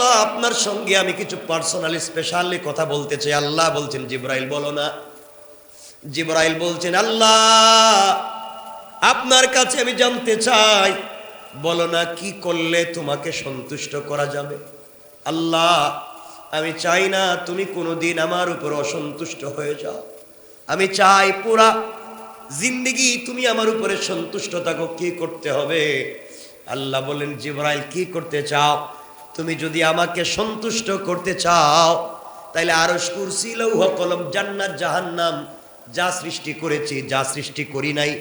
আল্লাহ, আপনার সঙ্গে আমি কিছু পার্সোনালি স্পেশালি কথা বলতে চাই। আল্লাহ বলছেন, জিব্রাইল, বলো না। জিব্রাইল বলছেন, আল্লাহ, আপনার কাছে আমি জানতে চাই। বলো না, কি করলে তোমাকে সন্তুষ্ট করা যাবে? আল্লাহ, আমি চাই না তুমি কোনোদিন আমার উপর অসন্তুষ্ট হয়ে যাও। আমি চাই পুরা জিন্দিগি তুমি আমার উপরে সন্তুষ্ট থাকো। কি করতে হবে? আল্লাহ বলেন জিব্রাইল, কি করতে চাও? তুমি যদি আমাকে সন্তুষ্ট করতে চাও, তাইলে আরস কুরসি, লৌহ কলম, জান্নাত, জাহান্নাম যা সৃষ্টি করেছি, যা সৃষ্টি করি নাই,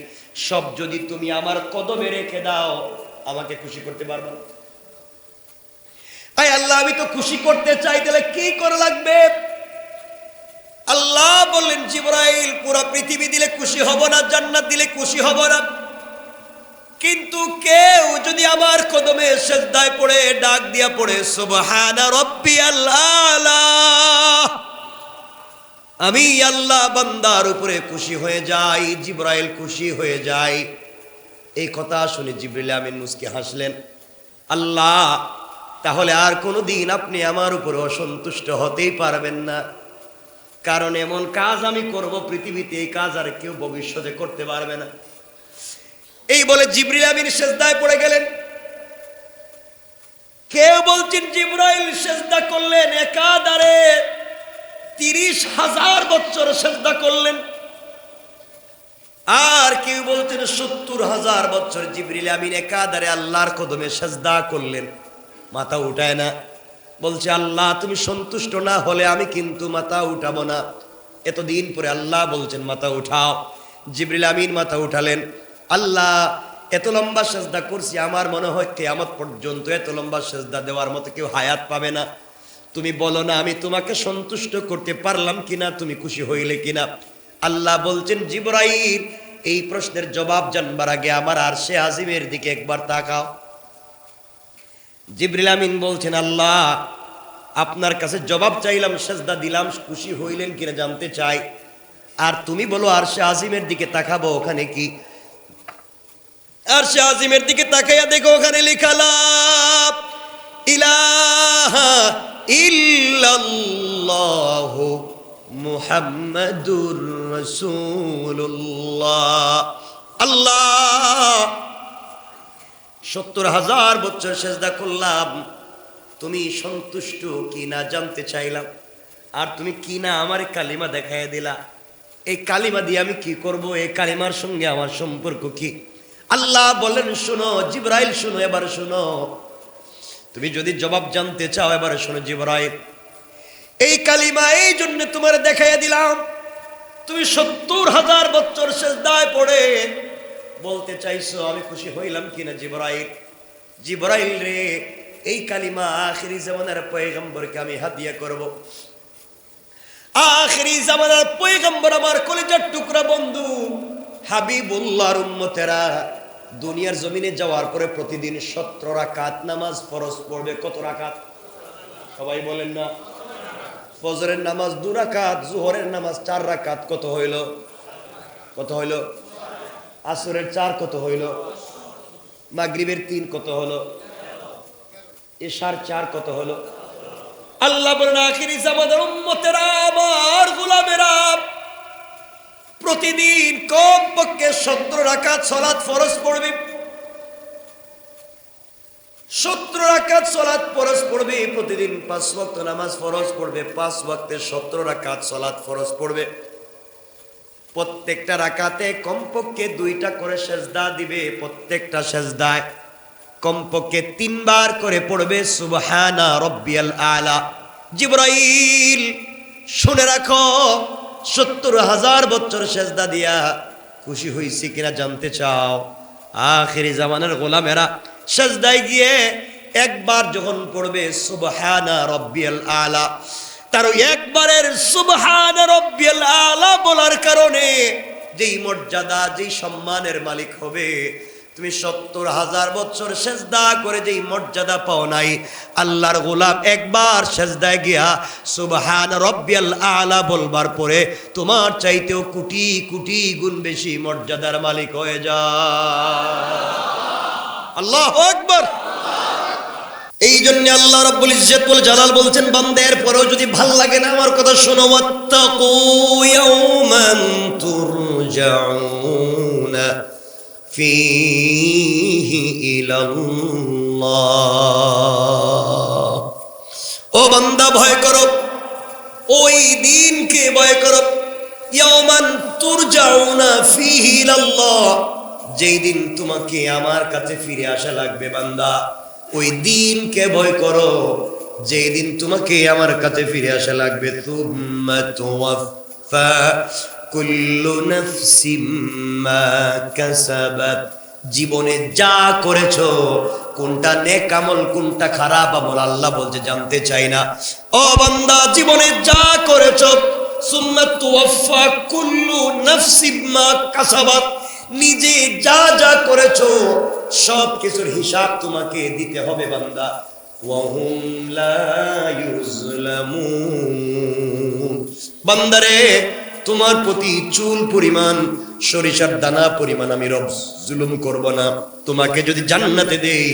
সব যদি তুমি আমার কদমে রেখে দাও, আমাকে খুশি করতে পারবে না। আল্লাহ, আমি তো খুশি করতে চাই, তাহলে কি করা লাগবে? আল্লাহ বললেন, জিব্রাইল, পুরো পৃথিবী দিলে খুশি হব না, জান্নাত দিলে খুশি হব না। কিন্তু কেউ যদি আমার কদমে সেজদায় পড়ে, ডাক দিয়া পড়ে, সুবহানা রব্বি আল্লাহ। আমি আল্লাহ বান্দার উপরে খুশি হয়ে যাই, জিব্রাইল খুশি হয়ে যাই। এই কথা শুনে জিব্রিল আমিন মুসকে হাসলেন। আল্লাহ, তাহলে আর কোনো দিন আপনি আমার উপরে অসন্তুষ্ট হতেই পারবেন না। কারণ এমন কাজ আমি করব, পৃথিবীতে এই কাজ আর কেউ ভবিষ্যতে করতে পারবে না। এই বলে জিব্রিল আমিন সেজদায় পড়ে গেলেন। কেউ বলছেন, জিব্রাইল সেজদা করলেন একাধারে তিরিশ হাজার বছর সেজদা করলেন। আর কেউ বলছেন, সত্তর হাজার বছর জিবরিল আমিন একাধারে আল্লাহর কদমে সেজদা করলেন। মাথা উঠায় না। বলছে, আল্লাহ, তুমি সন্তুষ্ট না হলে আমি কিন্তু মাথা উঠাবো না। এতদিন পরে আল্লাহ বলছেন, মাথা উঠাও। জিবরিল আমিন মাথা উঠালেন। আল্লাহ, এত লম্বা সেজদা করছি, আমার মনে হয় কেয়ামত পর্যন্ত এত লম্বা সেজদা দেওয়ার মতো কেউ হায়াত পাবে না। তুমি বলো না, আমি তোমাকে সন্তুষ্ট করতে পারলাম কিনা, তুমি খুশি হইলে কিনা? আল্লাহ বলছেন, জিবরাইল, এই প্রশ্নের জবাব জানবার আগে আমার আর সে আজিমের দিকে একবার তাকাও। জিবরিল আমিন বলছেন, আল্লাহ, আপনার কাছে জবাব চাইলাম, সেজদা দিলাম, খুশি হইলেন কিনা জানতে চাই। আর তুমি বলো আর সে আজিমের দিকে তাকাবো, ওখানে কি আর সে আজিমের দিকে তাকাইয়া দেখো, ওখানে লিখালাম ইলাহা ইল্লাল্লাহ মুহাম্মাদুর রাসূলুল্লাহ। আল্লাহ, সত্তর হাজার বছর সেজদা করলাম। তুমি সন্তুষ্ট কি না জানতে চাইলাম। আর তুমি কি না আমার কালিমা দেখাইয়া দিলা। এই কালিমা দিয়ে আমি কি করব? এই কালিমার সঙ্গে আমার সম্পর্ক কি? আল্লাহ বলেন, শোনো, জিব্রাইল, শোনো, এবার শোনো। তুমি যদি জবাব জানতে চাও, এবার শোনো, জিব্রাইল। এই কালিমা এই জন্য তোমার দেখাইয়া দিলাম। তুমি সত্তর হাজার বছর শেষদায় পড়ে বলতে চাইছো, আমি খুশি হইলাম কিনা, জিব্রাইল? জিব্রাইল রে, এই কালিমা আখিরি জামানার পয়গম্বরকে আমি হাদিয়া করব। আখিরি জামানার পয়গম্বর আমার কলিজার টুকরা বন্ধু। হাবিবুল্লাহর উম্মতেরা দুনিয়ার জমিনে যাওয়ার পরে প্রতিদিন সত্তর রাকাত নামাজ ফরজ পড়বে। কত রাকাত? সবাই বলেন না। ফজরের নামাজ দু রাকাত, জোহরের নামাজ চার রাকাত। কত হইল? কত হইল? আসরের চার কত হইল? মাগরিবের তিন কত হলো এশার চার কত হলো আল্লাহ বলেন আখিরি জামানের উম্মতেরা, আমার গোলামেরা প্রতিদিন কম পক্ষে সত্তর রাকাত সলাৎ ফরজ পড়বে। সত্তর রাকাত সলাৎ ফরজ পড়বে, প্রতিদিন পাঁচ ওয়াক্ত নামাজ ফরজ পড়বে, পাঁচ ওয়াক্তে সত্তর রাকাত সলাৎ ফরজ পড়বে। প্রত্যেকটা রাকাতে কমপক্ষে দুইটা করে সেজদা দিবে, প্রত্যেকটা সেজদায় কমপক্ষে তিনবার করে পড়বে, সুবহানা রব্বিয়াল আলা। জিব্রাইল, শুনে রাখো। সত্তর হাজার বছর সেজদা দিয়া খুশি হইছি কিনা জানতে চাও? আখেরি জামানের গোলামেরা সেজদায় গিয়ে একবার যখন পড়বে, সুবহানা রব্বিয়াল আলা। তার একবারের সুবহান রব্বিয়াল আলা বলার কারণে যেই মর্যাদা, যেই সম্মানের মালিক হবে তুমি সত্তর হাজার বছর সেজদা করে যেই মর্যাদা পাও নাই, আল্লাহর গোলাম একবার সেজদায় গিয়া সুবহান রব্বিয়াল আলা বলবার পরে তোমার চাইতেও কোটি কোটি গুণ বেশি মর্যাদার মালিক হয়ে যা। আল্লাহ আকবার। এই জন্য আল্লাহ রাব্বুল ইজ্জতুল জালাল বলছেন, বান্দের পরেও যদি ভালো লাগে না আমার কথা শোনো, ওয়াত্তাকু ইয়াওমান তুরজাউনা। ফীহি ইলাল্লাহ ও বান্দা, ভয় করো। ওই দিনকে ভয় করো। ইয়াওমান তুরজাউনা ফীহি ইলাল্লাহ। যেই দিন তোমাকে আমার কাছে ফিরে আসা লাগবে বান্দা, ওই দিনকে ভয় করো। যেই দিন তোমাকে আমার কাছে ফিরে আসা লাগবে তুম্মা তুওয়াফা কুল্লু মা কাসাবাত। জীবনে যা করেছ, কোনটা নেক আমল, কোনটা খারাপ আমল, আল্লাহ বলছে, জানতে চাই না। ও বান্দা, জীবনে যা করেছ, সুম্মা তুওয়াফা কুল্লু নাফসিম মা নিজে যা যা করেছ, সব কিছুর হিসাব তোমাকে দিতে হবে, বান্দা। বান্দারে তোমার প্রতি চুল পরিমাণ, সরিষার দানা পরিমাণ আমি রব জুলুম করব না। তোমাকে যদি জান্নাতে দেই,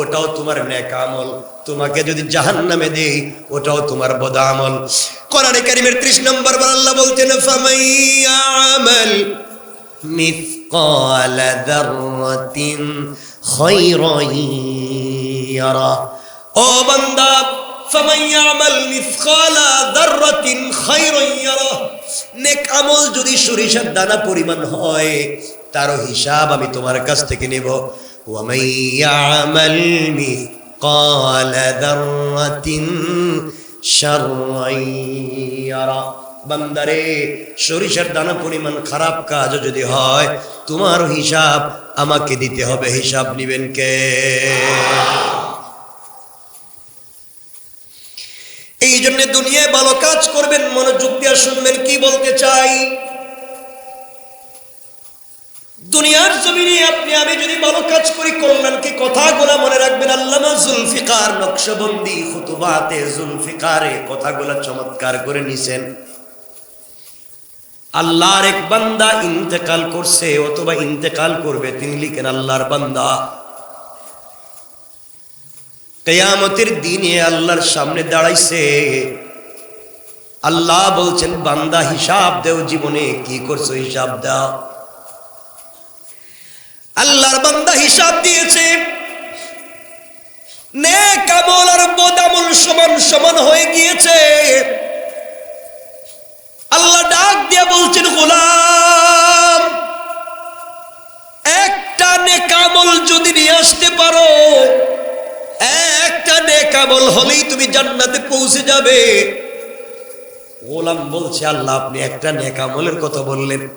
ওটাও তোমার ন্যাক আমল। তোমাকে যদি জাহান নামে দেই, ওটাও তোমার বদা আমল। কোরআনে কারিমের ত্রিশ নম্বর বার আল্লাহ বলছেন ফামাইয়ামাল মিসকাল দাররাতিন খায়রান ইয়ারা। ও বান্দা ফামাইয়ামাল মিসকাল দাররাতিন খায়রান ইয়ারা। নেক আমল যদি সরিষার দানা পরিমাণ হয়, তারও হিসাব আমি তোমার কাছ থেকে নেব। বান্দারে, সরিষার দানা পরিমাণ খারাপ কাজও যদি হয়, তোমার হিসাব আমাকে দিতে হবে। হিসাব নিবেন কে? এই জন্য দুনিয়ায় ভালো কাজ করবেন, মনোযোগ দিয়ে শুনবেন কি বলতে চাই? দুনিয়ার জমিনে আপনি, আমি যদি ভালো কাজ করি, কল্যাণ কি কথাগুলা মনে রাখবেন? আল্লামা জুলফিকার নকশবন্দি খুতুবাতে জুলফিকারে কথাগুলা চমৎকার করে নিছেন। আল্লাহর এক বান্দা ইন্তেকাল করছে, অথবা ইন্তেকাল করবে, তিনি লিখেন আল্লাহর বান্দা। কেয়ামতের দিনে আল্লাহর সামনে দাঁড়াইছে। আল্লাহ বলছেন, বান্দা হিসাব দেও জীবনে, কি করছ হিসাব দাও। আল্লাহর বান্দা হিসাব দিয়েছে, নেক আমল আর সমান সমান হয়ে গিয়েছে। আল্লাহ ডাক দিয়ে বলছেন, গোলাম, একটা নেকামল যদি নিয়ে আসতে পারো, একটা নেকামল হলেই তুমি জান্নাতে পৌঁছে যাবে। গোলাম বলছে, আল্লাহ, আপনি একটা নেকামলের কথা বললেন।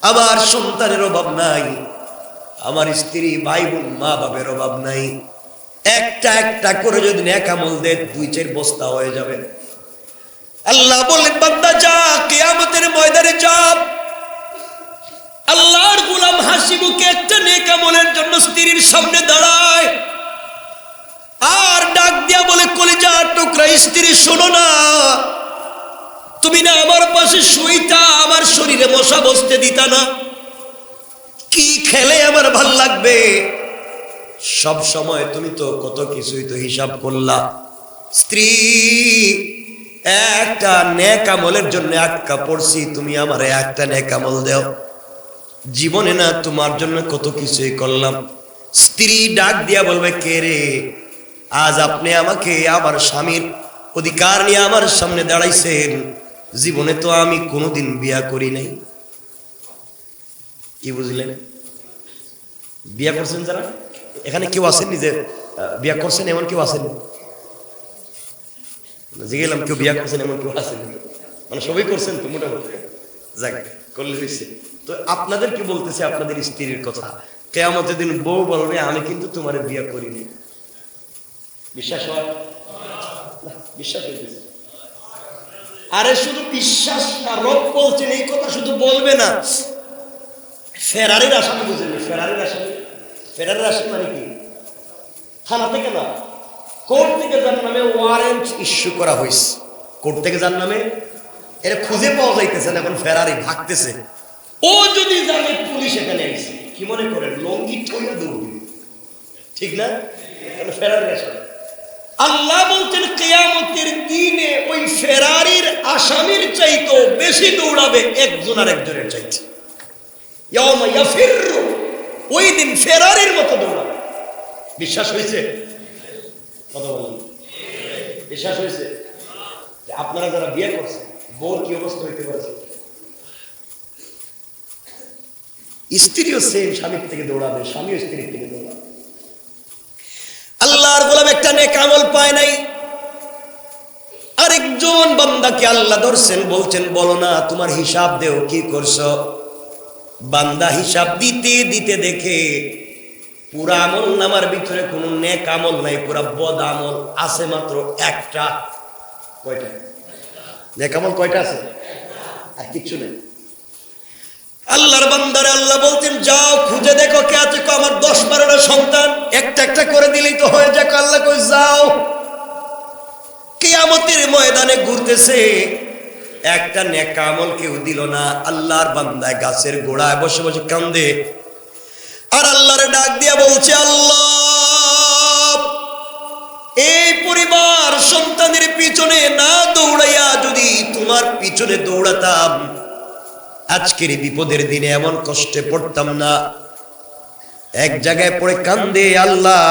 আমার সন্তানের অভাব নাই। আমার স্ত্রী, ভাই বোন, মা বাবের অভাব নাই। একটা একটা করে যদি নেকামল দেন দুই চার বস্তা হয়ে যাবে। আল্লাহ বললেন, বান্দা, যা, কেয়ামতের ময়দানে যাব আল্লাহর গোলাম হাসি মুখে একটা নেকামলের জন্য স্ত্রীর সামনে দাঁড়ায়। আর ডাক দিয়া বলে কলিজা টুকরা, স্ত্রী, শোনো না। তুমি না আমার পাশে শুইতা, আমার শরীরে মশা বসতে দিতা না। কি খেলে আমার ভালো লাগবে? সব সময় তুমি তো কত কিছুই তো হিসাব করলা। স্ত্রী, একটা নেক আমলের জন্য আটকা পড়ছি, তুমি আমার একটা নেক আমল দেও। জীবনে না তোমার জন্য কত কিছুই করলাম। স্ত্রী ডাক দিয়া বলবে, কে রে? আজ আপনি আমাকে, আমার স্বামীর অধিকার নিয়ে আমার সামনে দাঁড়াইছেন। জীবনে তো আমি কোনোদিন বিয়া করি নাই। কি বুঝলেন? বিয়া করছেন যারা? এখানে কেউ আসেননি যে বিয়া করছেন এমন কেউ আসেননি জিগেলাম কেউ বিয়া করছেন এমন কেউ আসেনি মানে সবাই করছেন তো মোটামুটি। যাক, করলে হয়েছে। তো আপনাদের কি বলতেছে আপনাদের স্ত্রীর কথা? কেয়ামতের দিন বউ বলবে, আমি কিন্তু তোমার বিয়া করিনি। বিশ্বাস হয়? বিশ্বাস হইতেছে। আরে শুধু বিশ্বাস না রব বলছেন এই কথা শুধু বলবে না। ফেরারির আসামি বুঝেন ফেরারির আসামি ফেরারির আসামি মানে কি? থানা থেকে না, কোর্ট থেকে যার নামে ওয়ারেন্ট ইস্যু করা হয়েছে কোর্ট থেকে যার নামে এটা খুঁজে পাওয়া যাইতেছে না, এখন ফেরারি ভাগতেছে। ও যদি জানে পুলিশ এখানে এসে কি মনে করেন, লঙ্গি ঠিক না? ফেরারি আসামি আল্লাহ বলছেন, কেয়ামতের দিনে ওই ফেরারির আসামির চাইতো বেশি দৌড়াবে একজন আর একজনের ইয়াফিররু। ওই দিন ফেরারির মতো দৌড়াবে। বিশ্বাস হয়েছে? বিশ্বাস হয়েছে? আপনারা যারা বিয়ে করছেন বোর কি অবস্থা হইতে পারছে স্ত্রীও সেম স্বামীর থেকে দৌড়াবে, স্বামীও স্ত্রীর থেকে দৌড়াবে। আল্লাহর গোলাম একটা নেক আমল পায় নাই। আরেকজন বান্দাকে আল্লাহ ধরছেন, বলছেন, বলো না, তোমার হিসাব দেও, কি করছ? বান্দা হিসাব দিতে দিতে দেখে পুরা আমল নামার ভিতরে কোনো নেক আমল নাই, পুরা বদ আমল আছে মাত্র একটা। কয়টা? নেক আমল কয়টা আছে? আর কিচ্ছু নেই। আল্লাহর বান্দারে আল্লাহ বলতেন যাও, খুঁজে দেখো কে আছে। আমার দশ বারোটা সন্তান। একটা একটা করে দিলেই তো হয়ে যাক আল্লাহ কই যাও। কিয়ামতের ময়দানে ঘুরতেছে। একটা নেকা আমল কেউ দিল না। আল্লাহর বান্দায় গাছের গোড়ায় বসে বসে কান্দে। আর আল্লাহরে ডাক দিয়া বলছে, আল্লাহ, এই পরিবার সন্তানের পিছনে না দৌড়াইয়া যদি তোমার পিছনে দৌড়াতাম আজকের বিপদের দিনে এমন কষ্টে পড়তাম না। এক জায়গায় পড়ে কান্দে আল্লাহ,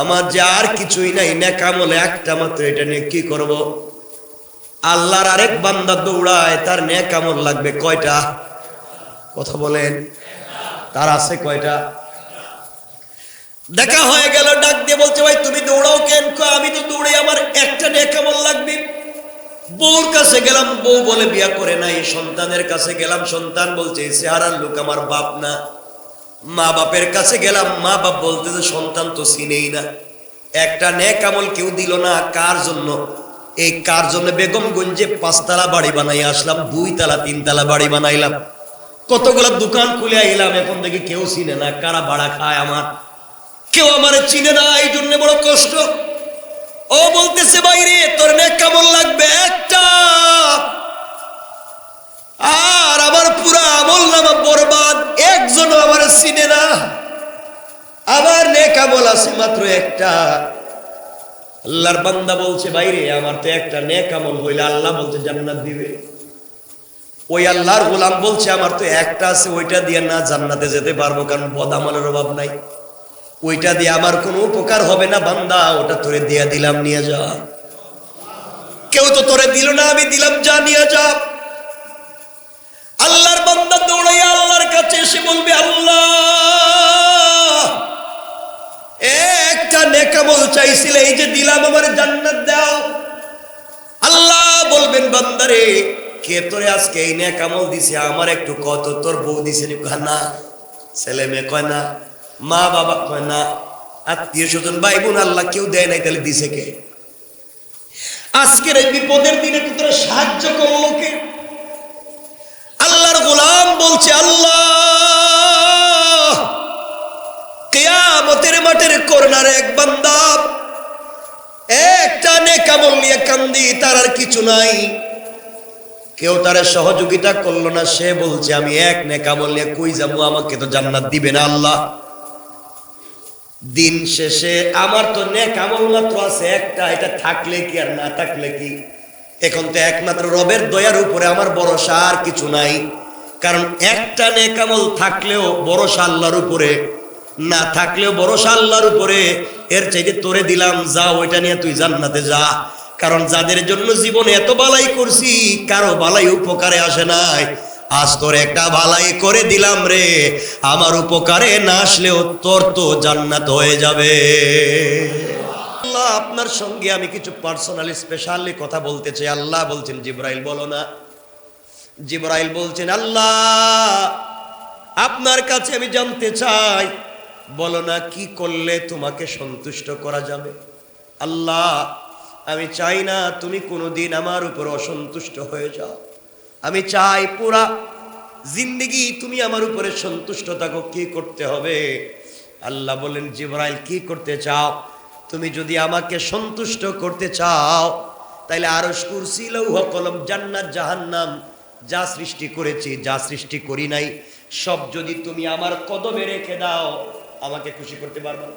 আমার যে আর কিছুই নাই নেকামলে একটা মাত্র এটা নিয়ে কি করব? আল্লাহর আরেক বান্দা দৌড়ায়, তার নেকামল লাগবে কয়টা? কথা বলেন, তার আছে কয়টা? দেখা হয়ে গেল, ডাক দিয়ে বলছে, ভাই, তুমি দৌড়াও কেন? আমি তো দৌড়ে আমার একটা নেকামল লাগবে। বউর কাছে গেলাম, বউ বলে বিয়া করে নাই, সন্তানের কাছে গেলাম, সন্তান বলছে চেহারার লোক আমার বাপ না। মা বাপের কাছে গেলাম, মা বাপ বলতে যে, সন্তান তো চিনেই না। একটা নেক আমল কেউ দিল না, কার জন্য? এই কার জন্য? বেগমগঞ্জে পাঁচতলা বাড়ি বানাই আসলাম দুই তালা তিন তালা বাড়ি বানাইলাম। কতগুলো দোকান খুলে আইলাম, এখন দেখি কেউ চিনে না, কারা ভাড়া খায় আমার? কেউ আমার চিনে না, এই জন্য বড় কষ্ট। ও বলতেছে, বাইরে, তোর নেক কেমন লাগবে, একটা। আর আমার পুরা আমল নামা বরবাদ একজন আমার চিনে না। আমার নেক আমল আছে মাত্র একটা। আল্লাহর বান্দা বলছে, বাইরে, আমার তো একটা নেক আমল হইলে আল্লাহ বলছে জান্নাত দিবে। ওই আল্লাহর গোলাম বলছে, আমার তো একটা আছে, ওইটা দিয়ে না জান্নাতে যেতে পারব, কারণ বদ আমলের অভাব নাই। ওইটা দিয়ে আমার কোনো উপকার হবে না, বান্দা, ওটা তোরে দিয়ে দিলাম, নিয়ে যা। কেউ তো তোরে দিল না, আমি দিলাম, যা, নিয়ে যা। আল্লাহর বান্দা দৌড়াইয়া আল্লাহর কাছে এসে বলবে, আল্লাহ, একটা নেকামল চাইছিলে, এই যে দিলাম, আমার জান্নাত দাও। আল্লাহ বলবেন বান্দারে কে তোরে আজকে এই নেকামল দিছে? আমার একটু কত, তোর বউ দিছে না, ছেলে মেয়ে কয় না। মা বাবা কয় না, আত্মীয় স্বজন ভাই বোন আল্লাহ কেউ দেয় নাই, তাহলে দিছে কে? আজকের এই বিপদের দিনে তো তোরা সাহায্য করল কে? আল্লাহর গোলাম বলছে, আল্লাহ, কেয়ামতের মাঠের করোনার এক বান্দা একটা নেকামল নিয়ে কান্দি, তার আর কিছু নাই। কেউ তার সহযোগিতা করল না, সে বলছে, আমি এক নেকামল নিয়ে কই যাব? আমাকে তো জান্নাত দিবে না, আল্লাহ। দিন শেষে আমার তো নেকামল মাত্র আছে, একটা, এটা থাকলে কি আর না থাকলে কি? এখন তো একমাত্র রবের দয়ার উপরে আমার ভরসা আর কিছু নাই। কারণ একটা নেকামল থাকলেও ভরসা আল্লাহর উপরে, না থাকলেও ভরসা আল্লাহর উপরে, এর চাইতে তোরে দিলাম, যা, ওইটা নিয়ে তুই জান্নাতে যা। কারণ যাদের জন্য জীবনে এত বালাই করছি, কারও বালাই উপকারে আসে নাই। আজ তোর একটা বালাই করে দিলাম রে। আমার উপকারে না আসলেও তোর তো জান্নাত হয়ে যাবে। আল্লাহ, আপনার সঙ্গে আমি কিছু পার্সোনালি স্পেশালি কথা বলতে চাই। আল্লাহ বলছেন, জিব্রাইল বলো না। জিব্রাইল বলছেন, আল্লাহ, আপনার কাছে আমি জানতে চাই। বলো না, কি করলে তোমাকে সন্তুষ্ট করা যাবে? আল্লাহ, আমি চাই না তুমি কোনোদিন আমার উপর অসন্তুষ্ট হয়ে যাও। আমি চাই পুরা জিন্দিগি তুমি আমার উপরে সন্তুষ্ট থাকো, কি করতে হবে? আল্লাহ বলেন জিব্রাইল, কি করতে চাও? তুমি যদি আমাকে সন্তুষ্ট করতে চাও তাহলে আরস কুরসি, লৌহ কলম, জান্নাত, জাহান্নাম যা সৃষ্টি করেছি, যা সৃষ্টি করি নাই, সব যদি তুমি আমার কদমে রেখে দাও, আমাকে খুশি করতে পারবে না।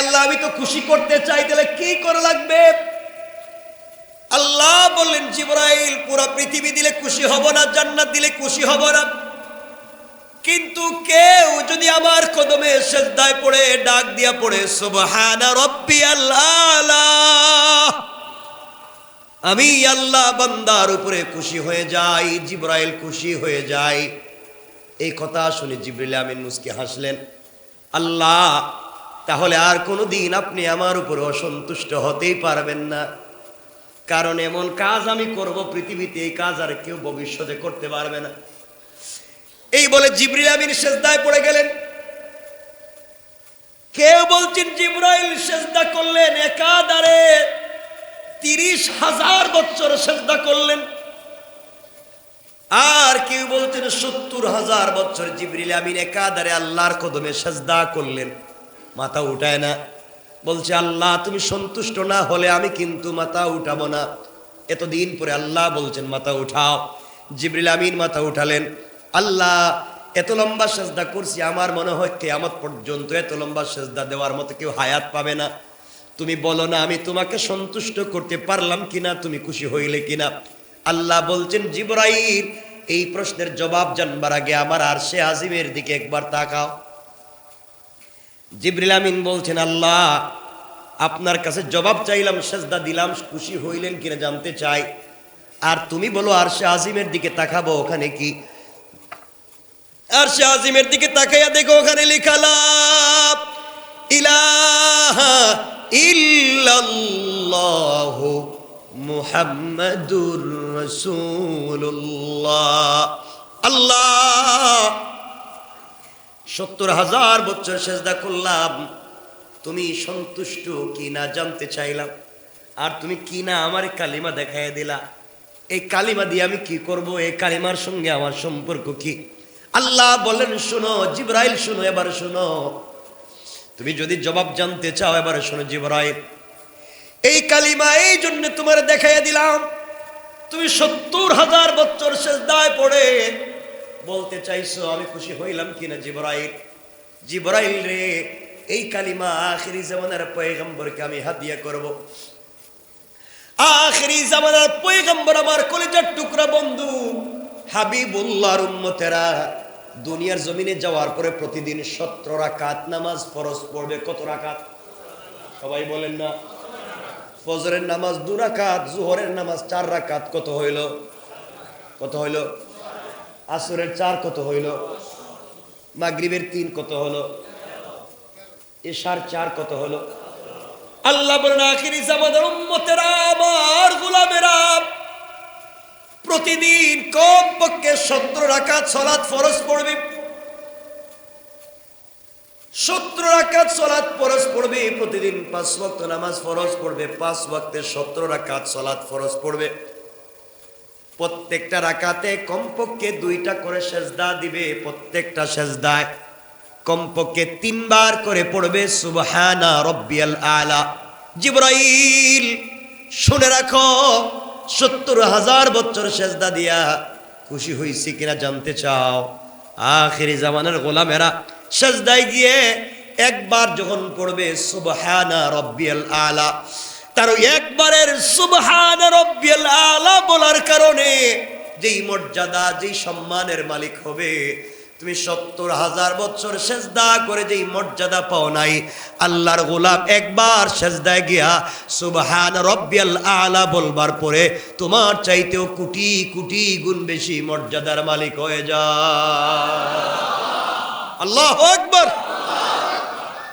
আল্লাহ, আমি তো খুশি করতে চাই, তাহলে কি করে লাগবে? বললেন, জিব্রাইল, পুরো পৃথিবী দিলে খুশি হব না, জান্নাত দিলে খুশি হব না। কিন্তু কেউ যদি আমার কদমে সেজদায় পড়ে, ডাক দিয়া পড়ে, সুবহানা রব্বি আল্লাহ আমি আল্লাহ বান্দার উপরে খুশি হয়ে যাই, জিব্রাইল খুশি হয়ে যায় এই কথা শুনে জিব্রিল আমিন মুসকে হাসলেন। আল্লাহ, তাহলে আর কোনো দিন আপনি আমার উপরে অসন্তুষ্ট হতেই পারবেন না। কারণ এমন কাজ আমি করব পৃথিবীতে, এই কাজ আর কেউ ভবিষ্যতে করতে পারবে না। এই বলে জিব্রিল আমিন সেজদায় পড়ে গেলেন। কেউ বলছেন, জিব্রাইল সেজদা করলেন একাধারে তিরিশ হাজার বছর সেজদা করলেন। আর কেউ বলছেন, সত্তর হাজার বছর জিবরিল আমিন একাধারে আল্লাহর কদমে সেজদা করলেন। মাথা উঠায় না। বলছে, আল্লাহ, তুমি সন্তুষ্ট না হলে আমি কিন্তু মাথা উঠাবো না। এতদিন পরে আল্লাহ বলছেন, মাথা উঠাও। জিবরিল আমিন মাথা উঠালেন। আল্লাহ, এত লম্বা সেজদা করছি, আমার মনে হয় কেয়ামত পর্যন্ত এত লম্বা সেজদা দেওয়ার মতো কেউ হায়াত পাবে না। তুমি বলো না, আমি তোমাকে সন্তুষ্ট করতে পারলাম কিনা, তুমি খুশি হইলে কিনা? আল্লাহ বলছেন, জিবরাইল, এই প্রশ্নের জবাব জানবার আগে আমার আর সে আজিমের দিকে একবার তাকাও। জিবরিল আমিন বলছেন, আল্লাহ, আপনার কাছে জবাব চাইলাম, সেজদা দিলাম, খুশি হইলেন কিনা জানতে চাই। আর তুমি বলো আর সে আজিমের দিকে তাকাবো ওখানে কি? আর সে আজিমের দিকে তাকাইয়া দেখো, ওখানে লিখালাম ইলাহা ইল্লাল্লাহ আল্লাহ সত্তর হাজার বছর সেজদা করলাম। তুমি সন্তুষ্ট কি না জানতে চাইলাম। আর তুমি কি না আমার কালিমা দেখাইয়া দিলা। এই কালিমা দিয়ে আমি কি করব? এই কালিমার সঙ্গে আমার সম্পর্ক কি? আল্লাহ বলেন, শোনো, জিব্রাইল, শোনো, এবার শোনো। তুমি যদি জবাব জানতে চাও, এবার শোনো, জিব্রাইল। এই কালিমা এই জন্য তোমার দেখাইয়া দিলাম। তুমি সত্তর হাজার বছর সেজদায় পড়ে বলতে চাইছো, আমি খুশি হইলাম কিনা জিব্রাইল? জিব্রাইল রে, এই কালিমা আখিরি জামানার পয়গম্বরকে আমি হাদিয়া করব। আখিরি জামানার পয়গম্বর আমার কলিজার টুকরা বন্ধু, হাবিবুল্লাহর উম্মতেরা। দুনিয়ার জমিনে যাওয়ার পরে প্রতিদিন সত্তর রাকাত নামাজ ফরজ পড়বে। কত রাকাত? সবাই বলেন না। ফজরের নামাজ দু রাকাত, জোহরের নামাজ চার রাকাত। কত হইল? কত হইল? আসরের চার কত হইল? মাগরিবের তিন কত হলো? এশার চার কত হলো? আল্লাহ বলেন, আখিরি জামানের উম্মতেরা আমার গোলামেরা। প্রতিদিন কম পক্ষে সত্তর রাকাত সলাৎ ফরজ পড়বে। সত্তর রাকাত সলাৎ ফরজ পড়বে, প্রতিদিন পাঁচ ওয়াক্ত নামাজ ফরজ পড়বে, পাঁচ ওয়াক্তে সত্তর রাকাত সলাৎ ফরজ পড়বে। প্রত্যেকটা রাকাতে কমপক্ষে দুইটা করে সেজদা দিবে, প্রত্যেকটা সেজদায় কমপক্ষে তিনবার করে পড়বে, সুবহানা রব্বিয়াল আলা। জিব্রাইল, শুনে রাখো, সত্তর হাজার বছর সেজদা দিয়া খুশি হইছি কিনা জানতে চাও? আখেরি জামানের গোলামেরা, সেজদায় গিয়ে একবার যখন পড়বে, সুবহানা রব্বিয়াল আলা। তার একবারের সুবহান রব্বিয়াল আলা বলার কারণে যেই মর্যাদা, যেই সম্মানের মালিক হবে, তুমি সত্তর হাজার বছর সেজদা করে যেই মর্যাদা পাও নাই, আল্লাহর গোলাম একবার সেজদায় গিয়া সুবহান রব্বিয়াল আলা বলবার পরে তোমার চাইতেও কোটি কোটি গুণ বেশি মর্যাদার মালিক হয়ে যা আল্লাহ আকবার!